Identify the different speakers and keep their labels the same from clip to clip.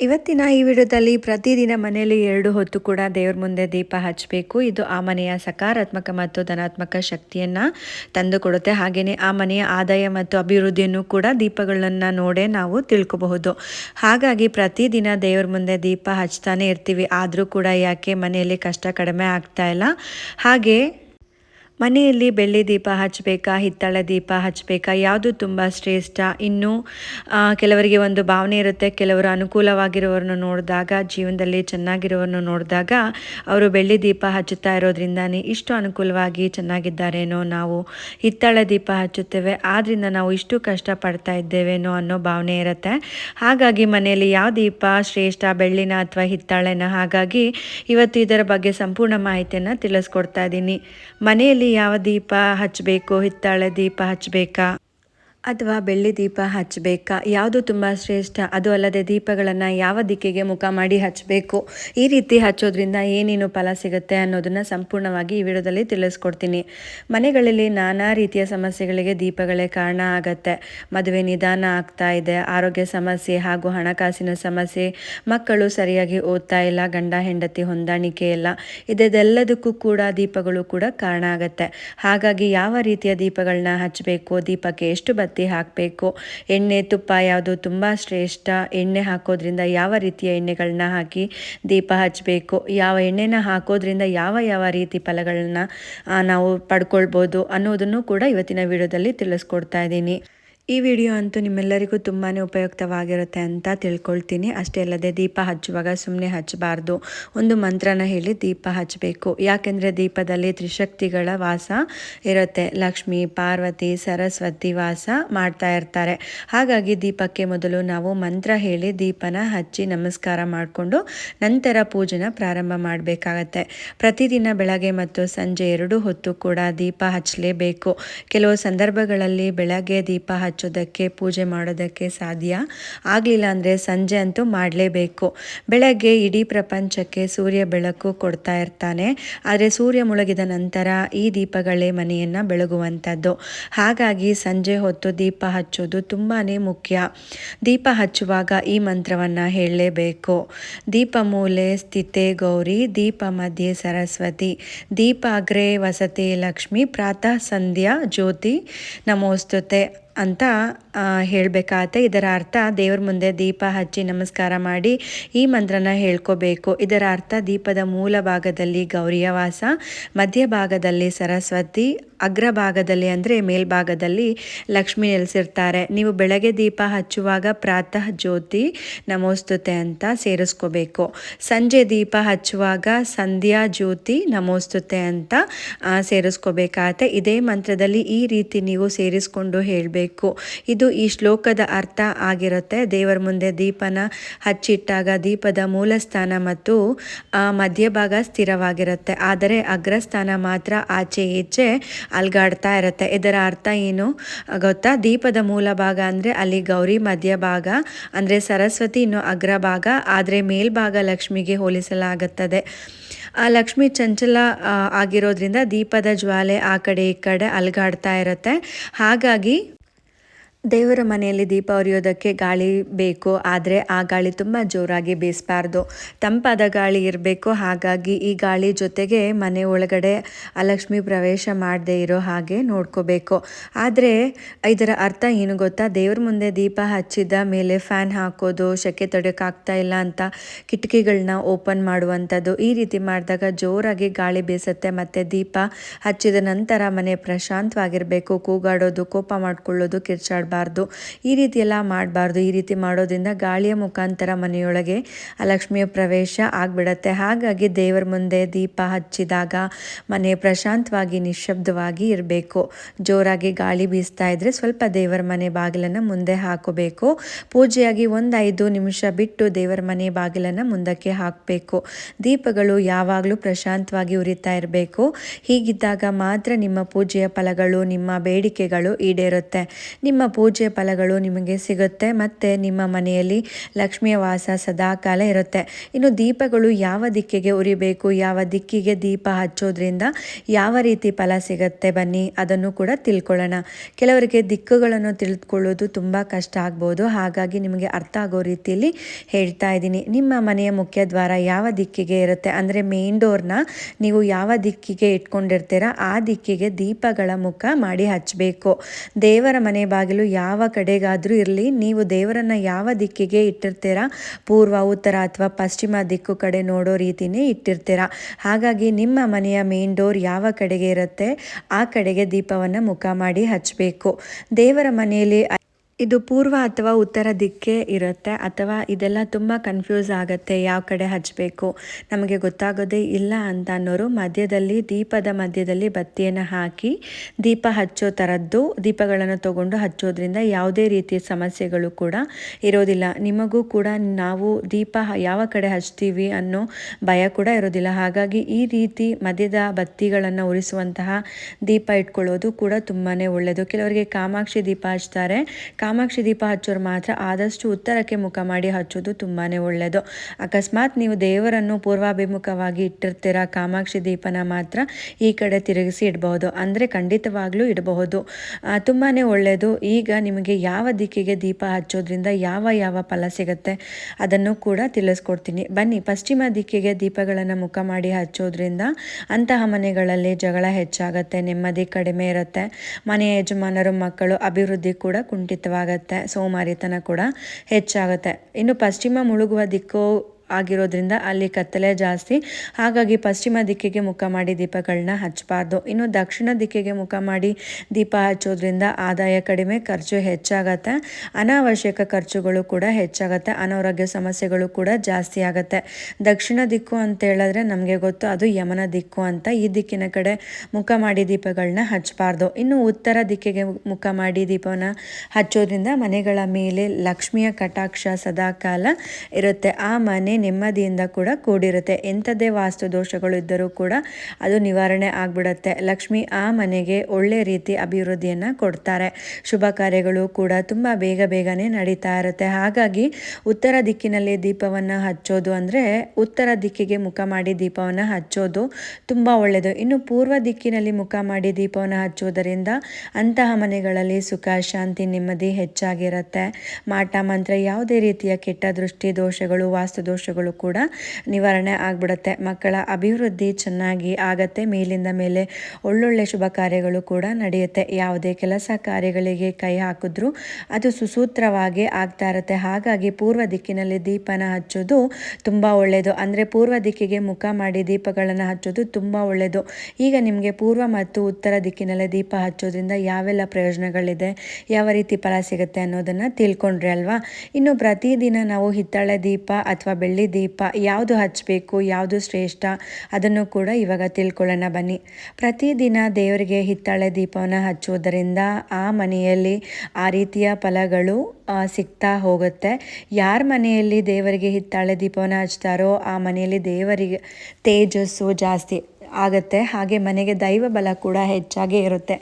Speaker 1: ಇವತ್ತಿನ ಈ ವಿಡಿಯೋದಲ್ಲಿ ಪ್ರತಿದಿನ ಮನೆಯಲ್ಲಿ ಎರಡು ಹೊತ್ತು ಕೂಡ ದೇವ್ರ ಮುಂದೆ ದೀಪ ಹಚ್ಚಬೇಕು ಇದು ಆ ಮನೆಯ ಸಕಾರಾತ್ಮಕ ಮತ್ತು ಧನಾತ್ಮಕ ಶಕ್ತಿಯನ್ನು ತಂದುಕೊಡುತ್ತೆ. ಹಾಗೆಯೇ ಆ ಮನೆಯ ಆದಾಯ ಮತ್ತು ಅಭಿವೃದ್ಧಿಯನ್ನು ಕೂಡ ದೀಪಗಳನ್ನು ನೋಡೇ ನಾವು ತಿಳ್ಕೋಬಹುದು. ಹಾಗಾಗಿ ಪ್ರತಿದಿನ ದೇವ್ರ ಮುಂದೆ ದೀಪ ಹಚ್ತಾನೆ ಇರ್ತೀವಿ. ಆದರೂ ಕೂಡ ಯಾಕೆ ಮನೆಯಲ್ಲಿ ಕಷ್ಟ ಕಡಿಮೆ ಆಗ್ತಾ ಇಲ್ಲ? ಹಾಗೆ ಮನೆಯಲ್ಲಿ ಬೆಳ್ಳಿ ದೀಪ ಹಚ್ಚಬೇಕಾ, ಹಿತ್ತಾಳ ದೀಪ ಹಚ್ಚಬೇಕಾ, ಯಾವುದು ತುಂಬ ಶ್ರೇಷ್ಠ? ಇನ್ನು ಕೆಲವರಿಗೆ ಒಂದು ಭಾವನೆ ಇರುತ್ತೆ. ಕೆಲವರು ಅನುಕೂಲವಾಗಿರೋರನ್ನು ನೋಡಿದಾಗ, ಜೀವನದಲ್ಲಿ ಚೆನ್ನಾಗಿರೋರನ್ನು ನೋಡಿದಾಗ ಅವರು ಬೆಳ್ಳಿ ದೀಪ ಹಚ್ಚುತ್ತಾ ಇರೋದ್ರಿಂದಾನೇ ಇಷ್ಟು ಅನುಕೂಲವಾಗಿ ಚೆನ್ನಾಗಿದ್ದಾರೇನೋ ನಾವು ಹಿತ್ತಾಳ ದೀಪ ಹಚ್ಚುತ್ತೇವೆ. ಆದ್ದರಿಂದ ನಾವು ಇಷ್ಟು ಕಷ್ಟ ಪಡ್ತಾ ಇದ್ದೇವೇನೋ ಅನ್ನೋ ಭಾವನೆ ಇರುತ್ತೆ. ಹಾಗಾಗಿ ಮನೆಯಲ್ಲಿ ಯಾವ ದೀಪ ಶ್ರೇಷ್ಠ, ಬೆಳ್ಳಿನ ಅಥವಾ ಹಿತ್ತಾಳೆನ? ಹಾಗಾಗಿ ಇವತ್ತು ಇದರ ಬಗ್ಗೆ ಸಂಪೂರ್ಣ ಮಾಹಿತಿಯನ್ನು ತಿಳಿಸ್ಕೊಡ್ತಾ ಇದ್ದೀನಿ. ಮನೆಯಲ್ಲಿ ಯಾವ ದೀಪ ಹಚ್ಚಬೇಕು ಹಿತ್ತಾಳೆ ದೀಪ ಹಚ್ಚಬೇಕಾ? ಅಥವಾ ಬೆಳ್ಳಿ ದೀಪ ಹಚ್ಚಬೇಕಾ? ಯಾವುದು ತುಂಬ ಶ್ರೇಷ್ಠ? ಅದು ಅಲ್ಲದೆ ದೀಪಗಳನ್ನು ಯಾವ ದಿಕ್ಕಿಗೆ ಮುಖ ಮಾಡಿ ಹಚ್ಚಬೇಕು? ಈ ರೀತಿ ಹಚ್ಚೋದ್ರಿಂದ ಏನೇನು ಫಲ ಸಿಗುತ್ತೆ ಅನ್ನೋದನ್ನು ಸಂಪೂರ್ಣವಾಗಿ ಈ ವಿಡಿಯೋದಲ್ಲಿ ತಿಳಿಸ್ಕೊಡ್ತೀನಿ. ಮನೆಗಳಲ್ಲಿ ನಾನಾ ರೀತಿಯ ಸಮಸ್ಯೆಗಳಿಗೆ ದೀಪಗಳೇ ಕಾರಣ ಆಗತ್ತೆ. ಮದುವೆ ನಿಧಾನ ಆಗ್ತಾ ಇದೆ. ಆರೋಗ್ಯ ಸಮಸ್ಯೆ ಹಾಗೂ ಹಣಕಾಸಿನ ಸಮಸ್ಯೆ. ಮಕ್ಕಳು ಸರಿಯಾಗಿ ಓದ್ತಾ ಇಲ್ಲ. ಗಂಡ, ಹೆಂಡತಿ ಹೊಂದಾಣಿಕೆ ಇಲ್ಲ. ಇದೆಲ್ಲದಕ್ಕೂ ಕೂಡ ದೀಪಗಳು ಕೂಡ ಕಾರಣ ಆಗತ್ತೆ. ಹಾಗಾಗಿ ಯಾವ ರೀತಿಯ ದೀಪಗಳನ್ನ ಹಚ್ಚಬೇಕು? ದೀಪಕ್ಕೆ ಎಷ್ಟು ಹಾಕಬೇಕು. ಎಣ್ಣೆ, ತುಪ್ಪ ಯಾವುದು ತುಂಬ ಶ್ರೇಷ್ಠ. ಎಣ್ಣೆ ಹಾಕೋದ್ರಿಂದ ಯಾವ ರೀತಿಯ ಎಣ್ಣೆಗಳನ್ನ ಹಾಕಿ ದೀಪ ಹಚ್ಚಬೇಕು ಯಾವ ಎಣ್ಣೆನ ಹಾಕೋದ್ರಿಂದ ಯಾವ ಯಾವ ರೀತಿ ಫಲಗಳನ್ನ ನಾವು ಪಡ್ಕೊಳ್ಬೋದು ಅನ್ನೋದನ್ನು ಕೂಡ ಇವತ್ತಿನ ವಿಡಿಯೋದಲ್ಲಿ ತಿಳಿಸ್ಕೊಡ್ತಾ ಇದ್ದೀನಿ. ಈ ವಿಡಿಯೋ ಅಂತೂ ನಿಮ್ಮೆಲ್ಲರಿಗೂ ತುಂಬಾ ಉಪಯುಕ್ತವಾಗಿರುತ್ತೆ ಅಂತ ತಿಳ್ಕೊಳ್ತೀನಿ. ಅಷ್ಟೇ ಅಲ್ಲದೆ ದೀಪ ಹಚ್ಚುವಾಗ ಸುಮ್ಮನೆ ಹಚ್ಚಬಾರ್ದು. ಒಂದು ಮಂತ್ರನ ಹೇಳಿ ದೀಪ ಹಚ್ಚಬೇಕು. ಯಾಕೆಂದರೆ ದೀಪದಲ್ಲಿ ತ್ರಿಶಕ್ತಿಗಳ ವಾಸ ಇರುತ್ತೆ. ಲಕ್ಷ್ಮಿ, ಪಾರ್ವತಿ, ಸರಸ್ವತಿ ವಾಸ ಮಾಡ್ತಾ ಇರ್ತಾರೆ. ಹಾಗಾಗಿ ದೀಪಕ್ಕೆ ಮೊದಲು ನಾವು ಮಂತ್ರ ಹೇಳಿ ದೀಪನ ಹಚ್ಚಿ ನಮಸ್ಕಾರ ಮಾಡಿಕೊಂಡು ನಂತರ ಪೂಜೆನ ಪ್ರಾರಂಭ ಮಾಡಬೇಕಾಗತ್ತೆ. ಪ್ರತಿದಿನ ಬೆಳಗ್ಗೆ ಮತ್ತು ಸಂಜೆ ಎರಡು ಹೊತ್ತು ಕೂಡ ದೀಪ ಹಚ್ಚಲೇಬೇಕು. ಕೆಲವು ಸಂದರ್ಭಗಳಲ್ಲಿ ಬೆಳಗ್ಗೆ ದೀಪ ಹಚ್ಚೋದಕ್ಕೆ, ಪೂಜೆ ಮಾಡೋದಕ್ಕೆ ಸಾಧ್ಯ? ಆಗಲಿಲ್ಲ ಅಂದರೆ ಸಂಜೆ ಅಂತೂ ಮಾಡಲೇಬೇಕು. ಬೆಳಗ್ಗೆ ಇಡೀ ಪ್ರಪಂಚಕ್ಕೆ ಸೂರ್ಯ ಬೆಳಕು ಕೊಡ್ತಾ ಇರ್ತಾನೆ. ಆದರೆ ಸೂರ್ಯ ಮುಳುಗಿದ ನಂತರ ಈ ದೀಪಗಳೇ ಮನೆಯನ್ನು ಬೆಳಗುವಂಥದ್ದು. ಹಾಗಾಗಿ ಸಂಜೆ ಹೊತ್ತು ದೀಪ ಹಚ್ಚೋದು ತುಂಬಾ ಮುಖ್ಯ. ದೀಪ ಹಚ್ಚುವಾಗ ಈ ಮಂತ್ರವನ್ನು ಹೇಳಲೇಬೇಕು. ದೀಪ ಮೂಲೆ ಸ್ಥಿತೆ ಗೌರಿ, ದೀಪ ಮಧ್ಯೆ ಸರಸ್ವತಿ ದೀಪ ಅಗ್ರೆ ವಸತಿ ಲಕ್ಷ್ಮಿ, ಪ್ರಾತಃ ಸಂಧ್ಯಾ ಜ್ಯೋತಿ ನಮೋಸ್ತುತೆ. ಅಂತ ಹೇಳಬೇಕಾಗತ್ತೆ ಇದರ ಅರ್ಥ ದೇವ್ರ ಮುಂದೆ ದೀಪ ಹಚ್ಚಿ ನಮಸ್ಕಾರ ಮಾಡಿ ಈ ಮಂತ್ರನ ಹೇಳ್ಕೋಬೇಕು. ಇದರ ಅರ್ಥ ದೀಪದ ಮೂಲ ಭಾಗದಲ್ಲಿ ಗೌರಿಯ ವಾಸ ಮಧ್ಯ ಭಾಗದಲ್ಲಿ ಸರಸ್ವತಿ, ಅಗ್ರ ಭಾಗದಲ್ಲಿ ಅಂದರೆ ಮೇಲ್ಭಾಗದಲ್ಲಿ ಲಕ್ಷ್ಮಿ ನೆಲೆಸಿರ್ತಾರೆ. ನೀವು ಬೆಳಗ್ಗೆ ದೀಪ ಹಚ್ಚುವಾಗ ಪ್ರಾತಃ ಜ್ಯೋತಿ ನಮೋಸ್ತುತೆ ಅಂತ ಸೇರಿಸ್ಕೋಬೇಕು. ಸಂಜೆ ದೀಪ ಹಚ್ಚುವಾಗ ಸಂಧ್ಯಾ ಜ್ಯೋತಿ ನಮೋಸ್ತುತೆ ಅಂತ ಸೇರಿಸ್ಕೋಬೇಕಾಗತ್ತೆ ಇದೇ ಮಂತ್ರದಲ್ಲಿ ಈ ರೀತಿ ನೀವು ಸೇರಿಸ್ಕೊಂಡು ಹೇಳಬೇಕು. ಇದು ಈ ಶ್ಲೋಕದ ಅರ್ಥ ಆಗಿರುತ್ತೆ. ದೇವರ ಮುಂದೆ ದೀಪನ ಹಚ್ಚಿಟ್ಟಾಗ ದೀಪದ ಮೂಲ ಸ್ಥಾನ ಮತ್ತು ಮಧ್ಯಭಾಗ ಸ್ಥಿರವಾಗಿರುತ್ತೆ. ಆದರೆ ಅಗ್ರಸ್ಥಾನ ಮಾತ್ರ ಆಚೆ ಈಚೆ ಅಲ್ಗಾಡ್ತಾ ಇರುತ್ತೆ. ಇದರ ಅರ್ಥ ಏನು? ಗೊತ್ತಾ? ದೀಪದ ಮೂಲ ಭಾಗ ಅಂದರೆ ಅಲ್ಲಿ ಗೌರಿ, ಮಧ್ಯಭಾಗ ಅಂದರೆ ಸರಸ್ವತಿ, ಇನ್ನು ಅಗ್ರಭಾಗ ಆದರೆ ಮೇಲ್ಭಾಗ ಲಕ್ಷ್ಮಿಗೆ ಹೋಲಿಸಲಾಗುತ್ತದೆ. ಆ ಲಕ್ಷ್ಮಿ ಚಂಚಲ ಆಗಿರೋದ್ರಿಂದ ದೀಪದ ಜ್ವಾಲೆ ಆ ಕಡೆ ಈ ಕಡೆ ಅಲ್ಗಾಡ್ತಾ ಇರುತ್ತೆ. ಹಾಗಾಗಿ ದೇವರ ಮನೆಯಲ್ಲಿ ದೀಪ ಉರಿಯೋದಕ್ಕೆ ಗಾಳಿ ಬೇಕು, ಆದರೆ ಆ ಗಾಳಿ ತುಂಬ ಜೋರಾಗಿ ಬೀಸಬಾರ್ದು. ತಂಪಾದ ಗಾಳಿ ಇರಬೇಕು, ಹಾಗಾಗಿ ಈ ಗಾಳಿ ಜೊತೆಗೆ ಮನೆ ಒಳಗಡೆ ಅಲಕ್ಷ್ಮಿ ಪ್ರವೇಶ ಮಾಡದೇ ಇರೋ ಹಾಗೆ ನೋಡ್ಕೋಬೇಕು. ಆದರೆ ಇದರ ಅರ್ಥ ಏನು ಗೊತ್ತಾ? ದೇವ್ರ ಮುಂದೆ ದೀಪ ಹಚ್ಚಿದ ಮೇಲೆ ಫ್ಯಾನ್ ಹಾಕೋದು, ಸೆಕೆ ತಡೆಯೋಕ್ಕಾಗ್ತಾ ಇಲ್ಲ ಅಂತ ಕಿಟಕಿಗಳನ್ನ ಓಪನ್ ಮಾಡುವಂಥದ್ದು, ಈ ರೀತಿ ಮಾಡಿದಾಗ ಜೋರಾಗಿ ಗಾಳಿ ಬೀಸುತ್ತೆ, ಮತ್ತು ದೀಪ ಹಚ್ಚಿದ ನಂತರ ಮನೆ ಪ್ರಶಾಂತವಾಗಿರಬೇಕು. ಕೂಗಾಡೋದು, ಕೋಪ ಮಾಡಿಕೊಳ್ಳೋದು ಕಿರ್ಚಾಡ್ಬೋದು ಮಾಡಬಾರ್ದು. ಈ ರೀತಿ ಎಲ್ಲ ಮಾಡಬಾರ್ದು. ಈ ರೀತಿ ಮಾಡೋದ್ರಿಂದ ಗಾಳಿಯ ಮುಖಾಂತರ ಮನೆಯೊಳಗೆ ಆ ಲಕ್ಷ್ಮಿಯ ಪ್ರವೇಶ ಆಗಿಬಿಡತ್ತೆ. ಹಾಗಾಗಿ ದೇವರ ಮುಂದೆ ದೀಪ ಹಚ್ಚಿದಾಗ ಮನೆ ಪ್ರಶಾಂತವಾಗಿ ನಿಶಬ್ದವಾಗಿ ಇರಬೇಕು. ಜೋರಾಗಿ ಗಾಳಿ ಬೀಸ್ತಾ ಇದ್ರೆ ಸ್ವಲ್ಪ ದೇವರ ಮನೆ ಬಾಗಿಲನ್ನು ಮುಂದೆ ಹಾಕೋಬೇಕು. ಪೂಜೆಯಾಗಿ ಒಂದು ಐದು ನಿಮಿಷ ಬಿಟ್ಟು ದೇವರ ಮನೆ ಬಾಗಿಲನ್ನು ಮುಂದಕ್ಕೆ ಹಾಕಬೇಕು. ದೀಪಗಳು ಯಾವಾಗಲೂ ಪ್ರಶಾಂತವಾಗಿ ಉರಿತಾ ಇರಬೇಕು. ಹೀಗಿದ್ದಾಗ ಮಾತ್ರ ನಿಮ್ಮ ಪೂಜೆಯ ಫಲಗಳು, ನಿಮ್ಮ ಬೇಡಿಕೆಗಳು ಈಡೇರುತ್ತೆ. ನಿಮ್ಮ ಪೂಜೆಯ ಫಲಗಳು ನಿಮಗೆ ಸಿಗುತ್ತೆ ಮತ್ತು ನಿಮ್ಮ ಮನೆಯಲ್ಲಿ ಲಕ್ಷ್ಮಿಯ ವಾಸ ಸದಾಕಾಲ ಇರುತ್ತೆ. ಇನ್ನು ದೀಪಗಳು ಯಾವ ದಿಕ್ಕಿಗೆ ಉರಿಬೇಕು, ಯಾವ ದಿಕ್ಕಿಗೆ ದೀಪ ಹಚ್ಚೋದ್ರಿಂದ ಯಾವ ರೀತಿ ಫಲ ಸಿಗುತ್ತೆ ಬನ್ನಿ ಅದನ್ನು ಕೂಡ ತಿಳ್ಕೊಳ್ಳೋಣ. ಕೆಲವರಿಗೆ ದಿಕ್ಕುಗಳನ್ನು ತಿಳಿದುಕೊಳ್ಳೋದು ತುಂಬ ಕಷ್ಟ ಆಗ್ಬೋದು. ಹಾಗಾಗಿ ನಿಮಗೆ ಅರ್ಥ ಆಗೋ ರೀತಿಯಲ್ಲಿ ಹೇಳ್ತಾ ಇದ್ದೀನಿ. ನಿಮ್ಮ ಮನೆಯ ಮುಖ್ಯ ದ್ವಾರ ಯಾವ ದಿಕ್ಕಿಗೆ ಇರುತ್ತೆ ಅಂದರೆ ಮೇನ್ ಡೋರ್ನ ನೀವು ಯಾವ ದಿಕ್ಕಿಗೆ ಇಟ್ಕೊಂಡಿರ್ತೀರ ಆ ದಿಕ್ಕಿಗೆ ದೀಪಗಳ ಮುಖ ಮಾಡಿ ಹಚ್ಚಬೇಕು. ದೇವರ ಮನೆ ಬಾಗಿಲು ಯಾವ ಕಡೆಗಾದರೂ ಇರಲಿ, ನೀವು ದೇವರನ್ನು ಯಾವ ದಿಕ್ಕಿಗೆ ಇಟ್ಟಿರ್ತೀರಾ? ಪೂರ್ವ, ಉತ್ತರ ಅಥವಾ ಪಶ್ಚಿಮ ದಿಕ್ಕು ಕಡೆ ನೋಡೋ ರೀತಿನೇ ಇಟ್ಟಿರ್ತೀರ? ಹಾಗಾಗಿ ನಿಮ್ಮ ಮನೆಯ ಮೇನ್ ಡೋರ್ ಯಾವ ಕಡೆಗೆ ಇರುತ್ತೆ, ಆ ಕಡೆಗೆ ದೀಪವನ್ನು ಮುಖ ಮಾಡಿ ಹಚ್ಚಬೇಕು ದೇವರ ಮನೆಯಲ್ಲಿ ಇದು ಪೂರ್ವ ಅಥವಾ ಉತ್ತರ ದಿಕ್ಕೇ ಇರುತ್ತೆ ಅಥವಾ ಇದೆಲ್ಲ ತುಂಬ ಕನ್ಫ್ಯೂಸ್ ಆಗುತ್ತೆ ಯಾವ ಕಡೆ ಹಚ್ಚಬೇಕು ನಮಗೆ ಗೊತ್ತಾಗೋದೇ ಇಲ್ಲ ಅಂತ ಅನ್ನೋರು ಮಧ್ಯದಲ್ಲಿ, ದೀಪದ ಮಧ್ಯದಲ್ಲಿ ಬತ್ತಿಯನ್ನು ಹಾಕಿ ದೀಪ ಹಚ್ಚೋ ಥರದ್ದು ದೀಪಗಳನ್ನು ತಗೊಂಡು ಹಚ್ಚೋದ್ರಿಂದ ಯಾವುದೇ ರೀತಿಯ ಸಮಸ್ಯೆಗಳು ಕೂಡ ಇರೋದಿಲ್ಲ. ನಿಮಗೂ ಕೂಡ ನಾವು ದೀಪ ಯಾವ ಕಡೆ ಹಚ್ತೀವಿ ಅನ್ನೋ ಭಯ ಕೂಡ ಇರೋದಿಲ್ಲ. ಹಾಗಾಗಿ ಈ ರೀತಿ ಮಧ್ಯದ ಬತ್ತಿಗಳನ್ನು ಉರಿಸುವಂತಹ ದೀಪ ಇಟ್ಕೊಳ್ಳೋದು ಕೂಡ ತುಂಬಾ ಒಳ್ಳೆಯದು ಕೆಲವರಿಗೆ ಕಾಮಾಕ್ಷಿ ದೀಪ ಹಚ್ತಾರೆ. ಕಾಮಾಕ್ಷಿ ದೀಪ ಹಚ್ಚೋರು ಮಾತ್ರ ಆದಷ್ಟು ಉತ್ತರಕ್ಕೆ ಮುಖ ಮಾಡಿ ಹಚ್ಚೋದು ತುಂಬಾ ಒಳ್ಳೆಯದು ಅಕಸ್ಮಾತ್ ನೀವು ದೇವರನ್ನು ಪೂರ್ವಾಭಿಮುಖವಾಗಿ ಇಟ್ಟಿರ್ತೀರ, ಕಾಮಾಕ್ಷಿ ದೀಪನ ಮಾತ್ರ ಈ ಕಡೆ ತಿರುಗಿಸಿ ಇಡಬಹುದು. ಅಂದರೆ ಖಂಡಿತವಾಗ್ಲೂ ಇಡಬಹುದು. ತುಂಬಾ ಒಳ್ಳೆಯದು ಈಗ ನಿಮಗೆ ಯಾವ ದಿಕ್ಕಿಗೆ ದೀಪ ಹಚ್ಚೋದ್ರಿಂದ ಯಾವ ಯಾವ ಫಲ ಸಿಗುತ್ತೆ ಅದನ್ನು ಕೂಡ ತಿಳಿಸ್ಕೊಡ್ತೀನಿ. ಬನ್ನಿ, ಪಶ್ಚಿಮ ದಿಕ್ಕಿಗೆ ದೀಪಗಳನ್ನು ಮುಖ ಮಾಡಿ ಹಚ್ಚೋದ್ರಿಂದ ಅಂತಹ ಮನೆಗಳಲ್ಲಿ ಜಗಳ ಹೆಚ್ಚಾಗುತ್ತೆ, ನೆಮ್ಮದಿ ಕಡಿಮೆ ಇರುತ್ತೆ ಮನೆಯ ಯಜಮಾನರು, ಮಕ್ಕಳು ಅಭಿವೃದ್ಧಿ ಕೂಡ ಕುಂಠಿತವಾಗುತ್ತೆ ಸೋಮಾರಿತನ ಕೂಡ ಹೆಚ್ಚಾಗುತ್ತೆ. ಇನ್ನು ಪಶ್ಚಿಮ ಮುಳುಗುವ ದಿಕ್ಕು ಆಗಿರೋದ್ರಿಂದ ಅಲ್ಲಿ ಕತ್ತಲೆ ಜಾಸ್ತಿ. ಹಾಗಾಗಿ ಪಶ್ಚಿಮ ದಿಕ್ಕಿಗೆ ಮುಖ ಮಾಡಿ ದೀಪಗಳನ್ನ ಹಚ್ಚಬಾರ್ದು. ಇನ್ನು ದಕ್ಷಿಣ ದಿಕ್ಕಿಗೆ ಮುಖ ಮಾಡಿ ದೀಪ ಹಚ್ಚೋದ್ರಿಂದ ಆದಾಯ ಕಡಿಮೆ, ಖರ್ಚು ಹೆಚ್ಚಾಗತ್ತೆ. ಅನಾವಶ್ಯಕ ಖರ್ಚುಗಳು ಕೂಡ ಹೆಚ್ಚಾಗತ್ತೆ. ಅನಾರೋಗ್ಯ ಸಮಸ್ಯೆಗಳು ಕೂಡ ಜಾಸ್ತಿ ಆಗುತ್ತೆ. ದಕ್ಷಿಣ ದಿಕ್ಕು ಅಂತ ಹೇಳಿದ್ರೆ ನಮಗೆ ಗೊತ್ತು, ಅದು ಯಮನ ದಿಕ್ಕು ಅಂತ. ಈ ದಿಕ್ಕಿನ ಕಡೆ ಮುಖ ಮಾಡಿ ದೀಪಗಳನ್ನ ಹಚ್ಚಬಾರ್ದು. ಇನ್ನು ಉತ್ತರ ದಿಕ್ಕಿಗೆ ಮುಖ ಮಾಡಿ ದೀಪವನ್ನು ಹಚ್ಚೋದ್ರಿಂದ ಮನೆಗಳ ಮೇಲೆ ಲಕ್ಷ್ಮಿಯ ಕಟಾಕ್ಷ ಸದಾಕಾಲ ಇರುತ್ತೆ. ಆ ಮನೆ ನೆಮ್ಮದಿಯಿಂದ ಕೂಡ ಕೂಡಿರುತ್ತೆ. ಎಂಥದ್ದೇ ವಾಸ್ತು ದೋಷಗಳು ಇದ್ದರೂ ಕೂಡ ಅದು ನಿವಾರಣೆ ಆಗಿಬಿಡುತ್ತೆ. ಲಕ್ಷ್ಮಿ ಆ ಮನೆಗೆ ಒಳ್ಳೆ ರೀತಿ ಅಭಿವೃದ್ಧಿಯನ್ನು ಕೊಡ್ತಾರೆ. ಶುಭ ಕಾರ್ಯಗಳು ಕೂಡ ತುಂಬ ಬೇಗ ಬೇಗನೆ ನಡೀತಾ ಇರುತ್ತೆ. ಹಾಗಾಗಿ ಉತ್ತರ ದಿಕ್ಕಿನಲ್ಲಿ ದೀಪವನ್ನು ಹಚ್ಚೋದು ಅಂದರೆ ಉತ್ತರ ದಿಕ್ಕಿಗೆ ಮುಖ ಮಾಡಿ ದೀಪವನ್ನು ಹಚ್ಚೋದು ತುಂಬ ಒಳ್ಳೆಯದು ಇನ್ನು ಪೂರ್ವ ದಿಕ್ಕಿನಲ್ಲಿ ಮುಖ ಮಾಡಿ ದೀಪವನ್ನು ಹಚ್ಚೋದರಿಂದ ಅಂತಹ ಮನೆಗಳಲ್ಲಿ ಸುಖ, ಶಾಂತಿ, ನೆಮ್ಮದಿ ಹೆಚ್ಚಾಗಿರುತ್ತೆ. ಮಾಟ, ಮಂತ್ರ ಯಾವುದೇ ರೀತಿಯ ಕೆಟ್ಟ ದೃಷ್ಟಿ ದೋಷಗಳು, ವಾಸ್ತು ದೋಷಗಳು ದೋಷಗಳು ಕೂಡ ನಿವಾರಣೆ ಆಗ್ಬಿಡುತ್ತೆ. ಮಕ್ಕಳ ಅಭಿವೃದ್ಧಿ ಚೆನ್ನಾಗಿ ಆಗತ್ತೆ. ಮೇಲಿಂದ ಮೇಲೆ ಒಳ್ಳೊಳ್ಳೆ ಶುಭ ಕಾರ್ಯಗಳು ಕೂಡ ನಡೆಯುತ್ತೆ. ಯಾವುದೇ ಕೆಲಸ ಕಾರ್ಯಗಳಿಗೆ ಕೈ ಹಾಕಿದ್ರು ಅದು ಸುಸೂತ್ರವಾಗಿ ಆಗ್ತಾ ಇರುತ್ತೆ. ಹಾಗಾಗಿ ಪೂರ್ವ ದಿಕ್ಕಿನಲ್ಲಿ ದೀಪನ ಹಚ್ಚೋದು ತುಂಬ ಒಳ್ಳೆಯದು ಅಂದರೆ ಪೂರ್ವ ದಿಕ್ಕಿಗೆ ಮುಖ ಮಾಡಿ ದೀಪಗಳನ್ನು ಹಚ್ಚೋದು ತುಂಬ ಒಳ್ಳೆಯದು ಈಗ ನಿಮಗೆ ಪೂರ್ವ ಮತ್ತು ಉತ್ತರ ದಿಕ್ಕಿನಲ್ಲಿ ದೀಪ ಹಚ್ಚೋದ್ರಿಂದ ಯಾವೆಲ್ಲ ಪ್ರಯೋಜನಗಳಿದೆ? ಯಾವ ರೀತಿ ಫಲ ಸಿಗುತ್ತೆ ಅನ್ನೋದನ್ನು ತಿಳ್ಕೊಂಡ್ರೆ ಅಲ್ವಾ? ಇನ್ನು ಪ್ರತಿದಿನ ನಾವು ಹಿತ್ತಾಳೆ ದೀಪ ಅಥವಾ ಬೆಳ್ಳಿ ದೀಪ ಯಾವುದು ಹಚ್ಚಬೇಕು, ಯಾವುದು ಶ್ರೇಷ್ಠ ಅದನ್ನು ಕೂಡ ಇವಾಗ ತಿಳ್ಕೊಳ್ಳೋಣ ಬನ್ನಿ. ಪ್ರತಿದಿನ ದೇವರಿಗೆ ಹಿತ್ತಾಳೆ ದೀಪವನ್ನು ಹಚ್ಚುವುದರಿಂದ ಆ ಮನೆಯಲ್ಲಿ ಆ ರೀತಿಯ ಫಲಗಳು ಸಿಗ್ತಾ ಹೋಗುತ್ತೆ. ಯಾರ ಮನೆಯಲ್ಲಿ ದೇವರಿಗೆ ಹಿತ್ತಾಳೆ ದೀಪವನ್ನು ಹಚ್ತಾರೋ ಆ ಮನೆಯಲ್ಲಿ ದೇವರಿಗೆ ತೇಜಸ್ಸು ಜಾಸ್ತಿ. ಆಗುತ್ತೆ. ಹಾಗೆ ಮನೆಗೆ ದೈವ ಬಲ ಕೂಡ ಹೆಚ್ಚಾಗಿ ಇರುತ್ತೆ.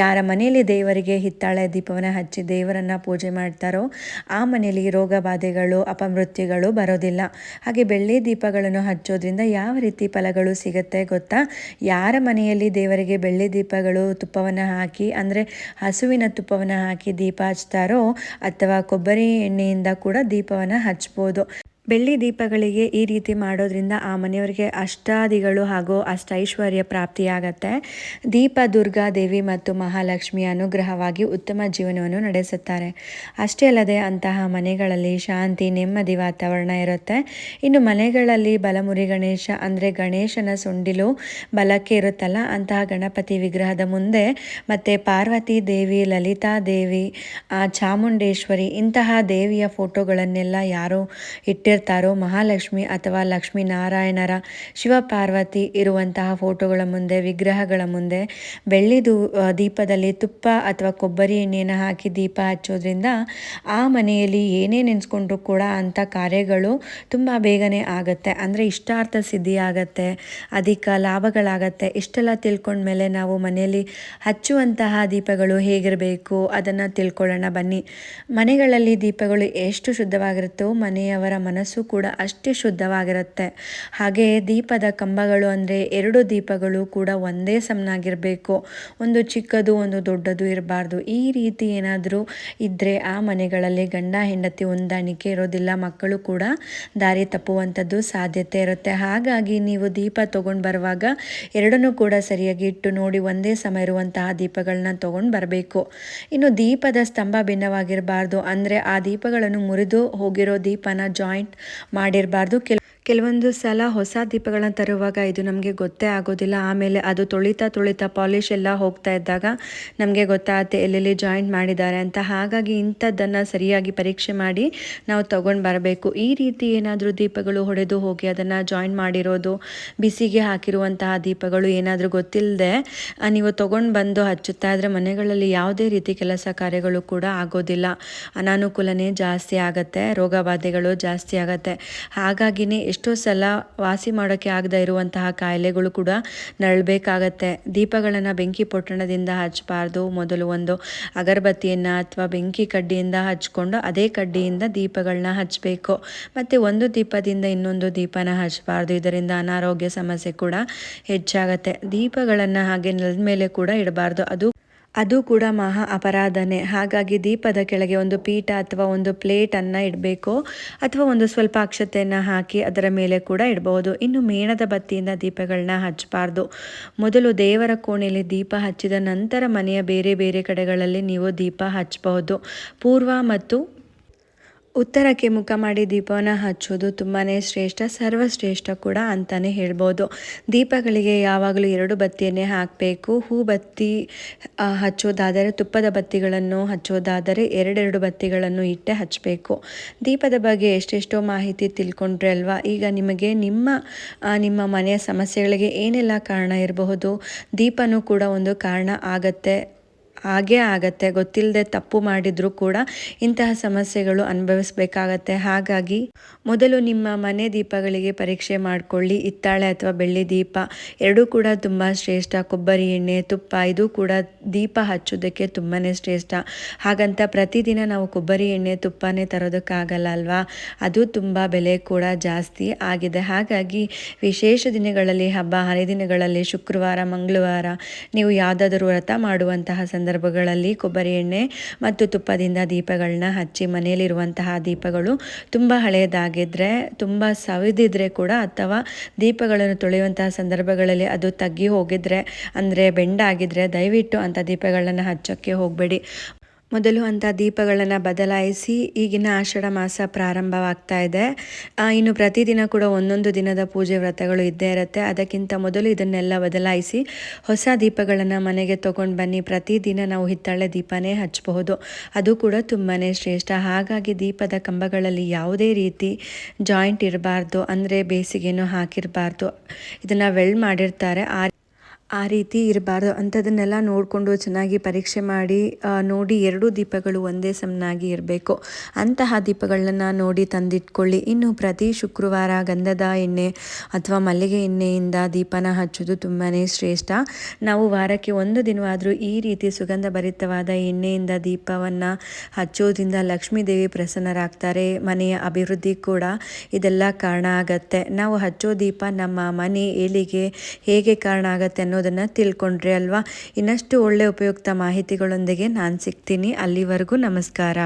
Speaker 1: ಯಾರ ಮನೆಯಲ್ಲಿ ದೇವರಿಗೆ ಹಿತ್ತಾಳೆ ದೀಪವನ್ನು ಹಚ್ಚಿ ದೇವರನ್ನು ಪೂಜೆ ಮಾಡ್ತಾರೋ, ಆ ಮನೆಯಲ್ಲಿ ರೋಗ ಬಾಧೆಗಳು, ಅಪಮೃತ್ಯುಗಳು ಬರೋದಿಲ್ಲ. ಹಾಗೆ ಬೆಳ್ಳಿ ದೀಪಗಳನ್ನು ಹಚ್ಚೋದ್ರಿಂದ ಯಾವ ರೀತಿ ಫಲಗಳು ಸಿಗುತ್ತೆ ಗೊತ್ತಾ? ಯಾರ ಮನೆಯಲ್ಲಿ ದೇವರಿಗೆ ಬೆಳ್ಳಿ ದೀಪಗಳು ತುಪ್ಪವನ್ನು ಹಾಕಿ, ಅಂದರೆ ಹಸುವಿನ ತುಪ್ಪವನ್ನು ಹಾಕಿ ದೀಪ ಹಚ್ತಾರೋ, ಅಥವಾ ಕೊಬ್ಬರಿ ಎಣ್ಣೆಯಿಂದ ಕೂಡ ದೀಪವನ್ನು ಹಚ್ಬೋದು. ಬೆಳ್ಳಿ ದೀಪಗಳಿಗೆ ಈ ರೀತಿ ಮಾಡೋದ್ರಿಂದ ಆ ಮನೆಯವರಿಗೆ ಅಷ್ಟಾದಿಗಳು ಹಾಗೂ ಅಷ್ಟೈಶ್ವರ್ಯ ಪ್ರಾಪ್ತಿಯಾಗತ್ತೆ. ದೀಪ, ದುರ್ಗಾ ದೇವಿ ಮತ್ತು ಮಹಾಲಕ್ಷ್ಮಿ ಅನುಗ್ರಹವಾಗಿ ಉತ್ತಮ ಜೀವನವನ್ನು ನಡೆಸುತ್ತಾರೆ. ಅಷ್ಟೇ ಅಲ್ಲದೆ ಅಂತಹ ಮನೆಗಳಲ್ಲಿ ಶಾಂತಿ, ನೆಮ್ಮದಿ ವಾತಾವರಣ ಇರುತ್ತೆ. ಇನ್ನು ಮನೆಗಳಲ್ಲಿ ಬಲಮುರಿ ಗಣೇಶ ಅಂದರೆ ಗಣೇಶನ ಸೊಂಡಿಲು ಬಲಕ್ಕೆ ಇರುತ್ತಲ್ಲ, ಅಂತಹ ಗಣಪತಿ ವಿಗ್ರಹದ ಮುಂದೆ ಮತ್ತು ಪಾರ್ವತಿ ದೇವಿ, ಲಲಿತಾ ದೇವಿ ಚಾಮುಂಡೇಶ್ವರಿ ಇಂತಹ ದೇವಿಯ ಫೋಟೋಗಳನ್ನೆಲ್ಲ ಯಾರು ಇಟ್ಟಿರ್ತಾರೆ. ಇರ್ತಾರೋ ಮಹಾಲಕ್ಷ್ಮಿ ಅಥವಾ ಲಕ್ಷ್ಮೀನಾರಾಯಣರ ಶಿವಪಾರ್ವತಿ ಇರುವಂತಹ ಫೋಟೋಗಳ ಮುಂದೆ, ವಿಗ್ರಹಗಳ ಮುಂದೆ ಬೆಳ್ಳಿ ದೀಪದಲ್ಲಿ ತುಪ್ಪ ಅಥವಾ ಕೊಬ್ಬರಿ ಎಣ್ಣೆಯನ್ನು ಹಾಕಿ ದೀಪ ಹಚ್ಚೋದ್ರಿಂದ ಆ ಮನೆಯಲ್ಲಿ ಏನೇ ನೆನೆಸ್ಕೊಂಡ್ರು ಕೂಡ ಅಂಥ ಕಾರ್ಯಗಳು ತುಂಬ ಬೇಗನೆ ಆಗುತ್ತೆ. ಅಂದರೆ ಇಷ್ಟಾರ್ಥ ಸಿದ್ಧಿ ಆಗತ್ತೆ, ಅಧಿಕ ಲಾಭಗಳಾಗತ್ತೆ. ಇಷ್ಟೆಲ್ಲ ತಿಳ್ಕೊಂಡ್ಮೇಲೆ ನಾವು ಮನೆಯಲ್ಲಿ ಹಚ್ಚುವಂತಹ ದೀಪಗಳು ಹೇಗಿರಬೇಕು ಅದನ್ನು ತಿಳ್ಕೊಳ್ಳೋಣ ಬನ್ನಿ. ಮನೆಗಳಲ್ಲಿ ದೀಪಗಳು ಎಷ್ಟು ಶುದ್ಧವಾಗಿರುತ್ತೋ ಮನೆಯವರ ಮನಸ್ಸು ಮನಸ್ಸು ಕೂಡ ಅಷ್ಟೇ ಶುದ್ಧವಾಗಿರುತ್ತೆ. ಹಾಗೆ ದೀಪದ ಕಂಬಗಳು ಅಂದರೆ ಎರಡು ದೀಪಗಳು ಕೂಡ ಒಂದೇ ಸಮನಾಗಿರಬೇಕು. ಒಂದು ಚಿಕ್ಕದು, ಒಂದು ದೊಡ್ಡದು ಇರಬಾರ್ದು. ಈ ರೀತಿ ಏನಾದರೂ ಇದ್ದರೆ ಆ ಮನೆಗಳಲ್ಲಿ ಗಂಡ, ಹೆಂಡತಿ ಹೊಂದಾಣಿಕೆ ಇರೋದಿಲ್ಲ, ಮಕ್ಕಳು ಕೂಡ ದಾರಿ ತಪ್ಪುವಂಥದ್ದು ಸಾಧ್ಯತೆ ಇರುತ್ತೆ. ಹಾಗಾಗಿ ನೀವು ದೀಪ ತೊಗೊಂಡು ಬರುವಾಗ ಎರಡನ್ನೂ ಕೂಡ ಸರಿಯಾಗಿ ಇಟ್ಟು ನೋಡಿ ಒಂದೇ ಸಮ ಇರುವಂತಹ ದೀಪಗಳನ್ನ ತೊಗೊಂಡು ಬರಬೇಕು. ಇನ್ನು ದೀಪದ ಸ್ತಂಭ ಭಿನ್ನವಾಗಿರಬಾರ್ದು. ಅಂದರೆ ಆ ದೀಪಗಳನ್ನು ಮುರಿದು ಹೋಗಿರೋ ದೀಪನ ಜಾಯಿಂಟ್ ಮಾಡಿರಬಾರ್ದು. ಕೆಲ ಕೆಲವೊಂದು ಸಲ ಹೊಸ ದೀಪಗಳನ್ನ ತರುವಾಗ ಇದು ನಮಗೆ ಗೊತ್ತೇ ಆಗೋದಿಲ್ಲ. ಆಮೇಲೆ ಅದು ತೊಳಿತಾ ತೊಳಿತಾ ಪಾಲಿಶ್ ಎಲ್ಲ ಹೋಗ್ತಾ ಇದ್ದಾಗ ನಮಗೆ ಗೊತ್ತಾಗುತ್ತೆ ಎಲ್ಲೆಲ್ಲಿ ಜಾಯಿಂಟ್ ಮಾಡಿದ್ದಾರೆ ಅಂತ. ಹಾಗಾಗಿ ಇಂಥದ್ದನ್ನು ಸರಿಯಾಗಿ ಪರೀಕ್ಷೆ ಮಾಡಿ ನಾವು ತೊಗೊಂಡು ಬರಬೇಕು. ಈ ರೀತಿ ಏನಾದರೂ ದೀಪಗಳು ಹೊಡೆದು ಹೋಗಿ ಅದನ್ನು ಜಾಯಿಂಟ್ ಮಾಡಿರೋದು, ಬಿಸಿಗೆ ಹಾಕಿರುವಂತಹ ದೀಪಗಳು ಏನಾದರೂ ಗೊತ್ತಿಲ್ಲದೆ ನೀವು ತೊಗೊಂಡು ಬಂದು ಹಚ್ಚುತ್ತಾ ಇದ್ರೆ ಮನೆಗಳಲ್ಲಿ ಯಾವುದೇ ರೀತಿ ಕೆಲಸ ಕಾರ್ಯಗಳು ಕೂಡ ಆಗೋದಿಲ್ಲ. ಅನಾನುಕೂಲನೇ ಜಾಸ್ತಿ ಆಗುತ್ತೆ, ರೋಗಬಾಧೆಗಳು ಜಾಸ್ತಿ ಆಗುತ್ತೆ. ಹಾಗಾಗಿನೇ ಎಷ್ಟೋ ಸಲ ವಾಸಿ ಮಾಡೋಕ್ಕೆ ಆಗದೆ ಇರುವಂತಹ ಕಾಯಿಲೆಗಳು ಕೂಡ ನರಳಬೇಕಾಗತ್ತೆ. ದೀಪಗಳನ್ನು ಬೆಂಕಿ ಪೊಟ್ಟಣದಿಂದ ಹಚ್ಚಬಾರ್ದು. ಮೊದಲು ಒಂದು ಅಗರಬತ್ತಿಯನ್ನು ಅಥವಾ ಬೆಂಕಿ ಕಡ್ಡಿಯಿಂದ ಹಚ್ಕೊಂಡು ಅದೇ ಕಡ್ಡಿಯಿಂದ ದೀಪಗಳನ್ನ ಹಚ್ಚಬೇಕು ಮತ್ತು ಒಂದು ದೀಪದಿಂದ ಇನ್ನೊಂದು ದೀಪನ ಹಚ್ಚಬಾರ್ದು ಇದರಿಂದ ಅನಾರೋಗ್ಯ ಸಮಸ್ಯೆ ಕೂಡ ಹೆಚ್ಚಾಗತ್ತೆ. ದೀಪಗಳನ್ನು ಹಾಗೆ ನೆಲದ ಮೇಲೆ ಕೂಡ ಇಡಬಾರ್ದು. ಅದು ಅದು ಕೂಡ ಮಹಾ ಅಪರಾಧನೇ. ಹಾಗಾಗಿ ದೀಪದ ಕೆಳಗೆ ಒಂದು ಪೀಠ ಅಥವಾ ಒಂದು ಪ್ಲೇಟನ್ನು ಇಡಬೇಕು. ಅಥವಾ ಒಂದು ಸ್ವಲ್ಪ ಅಕ್ಷತೆಯನ್ನು ಹಾಕಿ ಅದರ ಮೇಲೆ ಕೂಡ ಇಡಬಹುದು ಇನ್ನು ಮೇಣದ ಬತ್ತಿಯಿಂದ ದೀಪಗಳನ್ನ ಹಚ್ಚಬಾರ್ದು. ಮೊದಲು ದೇವರ ಕೋಣೆಯಲ್ಲಿ ದೀಪ ಹಚ್ಚಿದ ನಂತರ ಮನೆಯ ಬೇರೆ ಬೇರೆ ಕಡೆಗಳಲ್ಲಿ ನೀವು ದೀಪ ಹಚ್ಚಬಹುದು. ಪೂರ್ವ ಮತ್ತು ಉತ್ತರಕ್ಕೆ ಮುಖ ಮಾಡಿ ದೀಪವನ್ನು ಹಚ್ಚೋದು ತುಂಬಾ ಶ್ರೇಷ್ಠ, ಸರ್ವಶ್ರೇಷ್ಠ ಕೂಡ ಅಂತಲೇ ಹೇಳ್ಬೋದು. ದೀಪಗಳಿಗೆ ಯಾವಾಗಲೂ ಎರಡು ಬತ್ತಿಯನ್ನೇ ಹಾಕಬೇಕು. ಹೂ ಬತ್ತಿ ಹಚ್ಚೋದಾದರೆ, ತುಪ್ಪದ ಬತ್ತಿಗಳನ್ನು ಹಚ್ಚೋದಾದರೆ ಎರಡೆರಡು ಬತ್ತಿಗಳನ್ನು ಇಟ್ಟೆ ಹಚ್ಚಬೇಕು. ದೀಪದ ಬಗ್ಗೆ ಎಷ್ಟೆಷ್ಟೋ ಮಾಹಿತಿ ತಿಳ್ಕೊಂಡ್ರೆ ಅಲ್ವಾ? ಈಗ ನಿಮಗೆ ನಿಮ್ಮ ನಿಮ್ಮ ಮನೆಯ ಸಮಸ್ಯೆಗಳಿಗೆ ಏನೆಲ್ಲ ಕಾರಣ ಇರಬಹುದು? ದೀಪನೂ ಕೂಡ ಒಂದು ಕಾರಣ ಆಗತ್ತೆ. ಹಾಗೇ ಆಗತ್ತೆ. ಗೊತ್ತಿಲ್ಲದೆ ತಪ್ಪು ಮಾಡಿದರೂ ಕೂಡ ಇಂತಹ ಸಮಸ್ಯೆಗಳು ಅನುಭವಿಸಬೇಕಾಗತ್ತೆ. ಹಾಗಾಗಿ ಮೊದಲು ನಿಮ್ಮ ಮನೆ ದೀಪಗಳಿಗೆ ಪರೀಕ್ಷೆ ಮಾಡಿಕೊಳ್ಳಿ. ಹಿತ್ತಾಳೆ ಅಥವಾ ಬೆಳ್ಳಿ ದೀಪ ಎರಡೂ ಕೂಡ ತುಂಬ ಶ್ರೇಷ್ಠ. ಕೊಬ್ಬರಿ ಎಣ್ಣೆ, ತುಪ್ಪ ಇದು ಕೂಡ ದೀಪ ಹಚ್ಚೋದಕ್ಕೆ ತುಂಬಾ ಶ್ರೇಷ್ಠ. ಹಾಗಂತ ಪ್ರತಿದಿನ ನಾವು ಕೊಬ್ಬರಿ ಎಣ್ಣೆ, ತುಪ್ಪನೇ ತರೋದಕ್ಕಾಗಲ್ಲ ಅಲ್ವಾ? ಅದು ತುಂಬ ಬೆಲೆ ಕೂಡ ಜಾಸ್ತಿ ಆಗಿದೆ. ಹಾಗಾಗಿ ವಿಶೇಷ ದಿನಗಳಲ್ಲಿ ಹಬ್ಬ, ಹರಿದಿನಗಳಲ್ಲಿ ಶುಕ್ರವಾರ, ಮಂಗಳವಾರ ನೀವು ಯಾವುದಾದ್ರೂ ವ್ರತ ಮಾಡುವಂತಹ ಸಂದರ್ಭ ಸಂದರ್ಭಗಳಲ್ಲಿ ಕೊಬ್ಬರಿ ಎಣ್ಣೆ ಮತ್ತು ತುಪ್ಪದಿಂದ ದೀಪಗಳನ್ನ ಹಚ್ಚಿ ಮನೆಯಲ್ಲಿರುವಂತಹ ದೀಪಗಳು ತುಂಬ ಹಳೆಯದಾಗಿದ್ದರೆ ತುಂಬ ಸವಿದಿದ್ರೆ ಕೂಡ ಅಥವಾ ದೀಪಗಳನ್ನು ತೊಳೆಯುವಂತಹ ಸಂದರ್ಭಗಳಲ್ಲಿ ಅದು ತಗ್ಗಿ ಹೋಗಿದ್ರೆ, ಅಂದರೆ ಬೆಂಡಾಗಿದ್ದರೆ ದಯವಿಟ್ಟು ಅಂಥ ದೀಪಗಳನ್ನು ಹಚ್ಚೋಕ್ಕೆ ಹೋಗಬೇಡಿ. ಮೊದಲು ಅಂತ ದೀಪಗಳನ್ನು ಬದಲಾಯಿಸಿ ಈಗಿನ ಆಷಾಢ ಮಾಸ ಪ್ರಾರಂಭವಾಗ್ತಾ ಇದೆ. ಇನ್ನು ಪ್ರತಿದಿನ ಕೂಡ ಒಂದೊಂದು ದಿನದ ಪೂಜೆ ವ್ರತಗಳು ಇದ್ದೇ ಇರುತ್ತೆ. ಅದಕ್ಕಿಂತ ಮೊದಲು ಇದನ್ನೆಲ್ಲ ಬದಲಾಯಿಸಿ ಹೊಸ ದೀಪಗಳನ್ನು ಮನೆಗೆ ತೊಗೊಂಡು ಬನ್ನಿ. ಪ್ರತಿದಿನ ನಾವು ಹಿತ್ತಾಳೆ ದೀಪನೇ ಹಚ್ಚಬಹುದು. ಅದು ಕೂಡ ತುಂಬಾ ಶ್ರೇಷ್ಠ. ಹಾಗಾಗಿ ದೀಪದ ಕಂಬಗಳಲ್ಲಿ ಯಾವುದೇ ರೀತಿ ಜಾಯಿಂಟ್ ಇರಬಾರ್ದು, ಅಂದರೆ ಬೇಸಿಗೆನೂ ಹಾಕಿರಬಾರ್ದು. ಇದನ್ನು ವೆಲ್ಡ್ ಮಾಡಿರ್ತಾರೆ. ಆ ಆ ರೀತಿ ಇರಬಾರ್ದು. ಅಂಥದನ್ನೆಲ್ಲ ನೋಡಿಕೊಂಡು ಚೆನ್ನಾಗಿ ಪರೀಕ್ಷೆ ಮಾಡಿ ನೋಡಿ ಎರಡೂ ದೀಪಗಳು ಒಂದೇ ಸಮನಾಗಿ ಇರಬೇಕು. ಅಂತಹ ದೀಪಗಳನ್ನ ನೋಡಿ ತಂದಿಟ್ಕೊಳ್ಳಿ. ಇನ್ನು ಪ್ರತಿ ಶುಕ್ರವಾರ ಗಂಧದ ಎಣ್ಣೆ ಅಥವಾ ಮಲ್ಲಿಗೆ ಎಣ್ಣೆಯಿಂದ ದೀಪನ ಹಚ್ಚೋದು ತುಂಬಾ ಶ್ರೇಷ್ಠ. ನಾವು ವಾರಕ್ಕೆ ಒಂದು ದಿನವಾದರೂ ಈ ರೀತಿ ಸುಗಂಧ ಭರಿತವಾದ ಎಣ್ಣೆಯಿಂದ ದೀಪವನ್ನು ಹಚ್ಚೋದ್ರಿಂದ ಲಕ್ಷ್ಮೀ ದೇವಿ ಪ್ರಸನ್ನರಾಗ್ತಾರೆ. ಮನೆಯ ಅಭಿವೃದ್ಧಿ ಕೂಡ ಇದೆಲ್ಲ ಕಾರಣ ಆಗತ್ತೆ. ನಾವು ಹಚ್ಚೋ ದೀಪ ನಮ್ಮ ಮನೆ ಏಳಿಗೆ ಹೇಗೆ ಕಾರಣ ಆಗತ್ತೆ ಅನ್ನೋ ಅನ್ನೋದನ್ನು ತಿಳ್ಕೊಂಡ್ರಿ ಅಲ್ವಾ? ಇನ್ನಷ್ಟು ಒಳ್ಳೆ ಉಪಯುಕ್ತ ಮಾಹಿತಿಗಳೊಂದಿಗೆ ನಾನು ಸಿಗ್ತೀನಿ. ಅಲ್ಲಿವರೆಗೂ ನಮಸ್ಕಾರ.